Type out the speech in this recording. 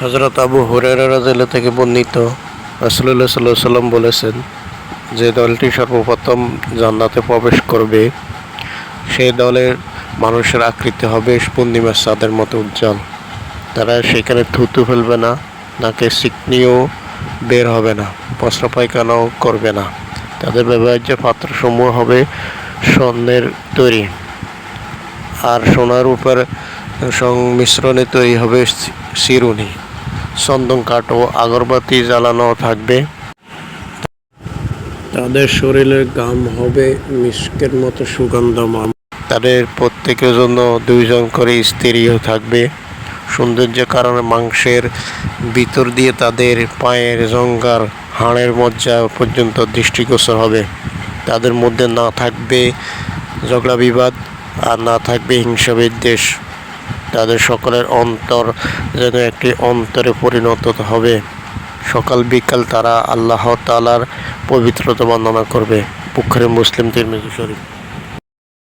হজরত আবু হুরেরা থেকে বর্ণিত রাসুল্লাহ সাল্লাহ সাল্লাম বলেছেন যে দলটি সর্বপ্রথম জান্নাতে প্রবেশ করবে। সেই দলের মানুষের আকৃতি হবে পূর্ণিমার চাঁদের মতো উজ্জ্বল। তারা সেখানে থুতু ফেলবে না, নাকে সিকনিও বের হবে না প্রস্রাব পায়খানাও করবে না। তাদের ব্যবহার্য পাত্রসমূহ হবে স্বর্ণের তৈরি। আর সোনার উপর সংমিশ্রণে তৈরি হবে সি- চিরুনি চন্দন কাঠ ও আগরবাতি জ্বালানো থাকবে। তাদের শরীরের গাম হবে মিষ্কের মতো সুগন্ধমান তাদের প্রত্যেকের জন্য দুইজন করে স্ত্রীও থাকবে। সৌন্দর্যের কারণে মাংসের ভিতর দিয়ে তাদের পায়ের জঙ্গার হাড়ের মজ্জা পর্যন্ত দৃষ্টিগোচর হবে। তাদের মধ্যে না থাকবে ঝগড়া বিবাদ আর না থাকবে হিংসা বিদ্বেষ তাদের সকলের অন্তর যেন একটি অন্তরে পরিণত হবে। সকাল বিকাল তারা আল্লাহ তালার পবিত্রতা বর্ণনা করবে। পুখরে মুসলিম, তিরমিজি শরীফ।